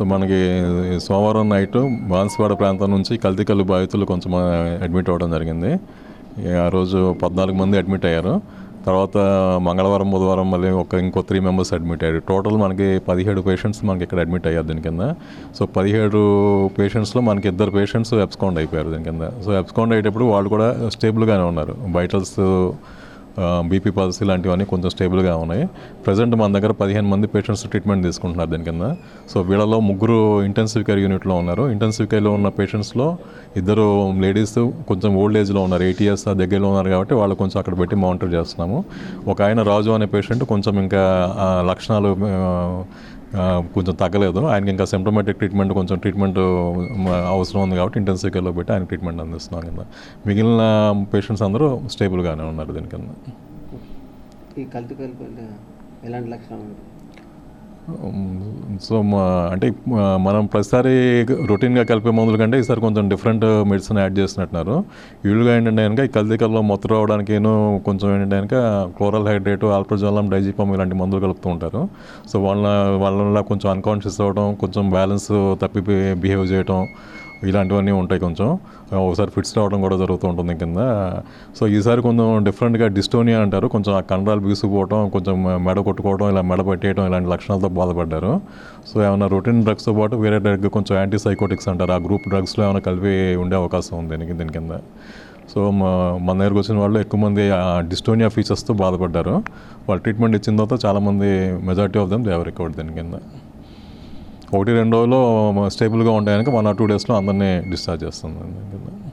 So మనకి సోమవారం night Banswada ప్రాంతం నుంచి కల్తికల్లు బాధితులు కొంచెం అడ్మిట్ అవ్వడం జరిగింది. ఆ రోజు పద్నాలుగు మంది అడ్మిట్ అయ్యారు. తర్వాత మంగళవారం బుధవారం మళ్ళీ ఒక ఇంకో త్రీ మెంబర్స్ అడ్మిట్ అయ్యారు. టోటల్ మనకి పదిహేడు పేషెంట్స్ మనకి ఇక్కడ అడ్మిట్ అయ్యారు దీని కింద. సో పదిహేడు పేషెంట్స్లో మనకి ఇద్దరు పేషెంట్స్ ఎబ్స్కౌండ్ అయిపోయారు దీని కింద. సో ఎబ్స్కౌండ్ అయ్యేటప్పుడు వాళ్ళు కూడా స్టేబుల్గానే ఉన్నారు. బైటల్స్ బీపీ పాలసీ లాంటివన్నీ కొంచెం స్టేబుల్గా ఉన్నాయి. ప్రజెంట్ మన దగ్గర పదిహేను మంది పేషెంట్స్ ట్రీట్మెంట్ తీసుకుంటున్నారు దీని కింద. సో వీళ్ళలో ముగ్గురు ఇంటెన్సివ్ కేర్ యూనిట్లో ఉన్నారు. ఇంటెన్సివ్ కేర్లో ఉన్న పేషెంట్స్లో ఇద్దరు లేడీస్ కొంచెం ఓల్డ్ ఏజ్లో ఉన్నారు. ఎయిటీ ఇయర్స్ దగ్గరలో ఉన్నారు కాబట్టి వాళ్ళు కొంచెం అక్కడ పెట్టి మానిటర్ చేస్తున్నాము. ఒక ఆయన రాజు అనే పేషెంట్ కొంచెం ఇంకా లక్షణాలు కొంచెం తగ్గలేదు. ఆయనకి ఇంకా సిమ్టమేటిక్ ట్రీట్మెంట్ కొంచెం ట్రీట్మెంట్ అవసరం ఉంది కాబట్టి ఇంటెన్సివ్ కేర్లో పెట్టి ఆయన ట్రీట్మెంట్ అందిస్తున్నాం కింద. మిగిలిన పేషెంట్స్ అందరూ స్టేబుల్గానే ఉన్నారు దీని కింద. ఈ ఎలాంటి లక్షణాలు? సో మా అంటే మనం ప్రతిసారి రొటీన్గా కలిపే మందుల కంటే ఈసారి కొంచెం డిఫరెంట్ మెడిసిన్ యాడ్ చేసినట్టున్నారు. వీళ్ళుగా ఏంటంటే కనుక ఈ కల్తీకల్లో మొత్తం రావడానికి కొంచెం ఏంటంటే కనుక క్లోరల్ హైడ్రేట్ ఆల్ప్రజోలం డైజిపమ్ ఇలాంటి మందులు కలుపుతూ ఉంటారు. సో వాళ్ళ వాళ్ళ కొంచెం అన్కాన్షియస్ అవ్వడం కొంచెం బ్యాలెన్స్ తప్పి బిహేవ్ చేయడం ఇలాంటివన్నీ ఉంటాయి కొంచెం. ఒకసారి ఫిట్స్ రావడం కూడా జరుగుతూ ఉంటుంది కింద. సో ఈసారి కొంచెం డిఫరెంట్గా డిస్టోనియా అంటారు. కొంచెం ఆ కండరాలు బీసుకుపోవడం కొంచెం మెడ కొట్టుకోవడం ఇలా మెడ పెట్టేయడం ఇలాంటి లక్షణాలతో బాధపడ్డారు. సో ఏమైనా రొటీన్ డ్రగ్స్తో పాటు వేరే డ్రగ్ కొంచెం యాంటీ సైకోటిక్స్ అంటారు. ఆ గ్రూప్ డ్రగ్స్లో ఏమైనా కలిపి ఉండే అవకాశం ఉంది దీనికి దీని కింద. సో మా మన దగ్గరకు వచ్చిన వాళ్ళు ఎక్కువ మంది ఆ డిస్టోనియా ఫీచర్స్తో బాధపడ్డారు. వాళ్ళు ట్రీట్మెంట్ ఇచ్చిన తర్వాత చాలామంది majority of them they were recovered దీని కింద. ఒకటి రెండు రోజుల్లో స్టేబుల్గా ఉండడానికి వన్ ఆర్ టూ డేస్లో అందరినీ డిశ్చార్జ్ చేస్తుంది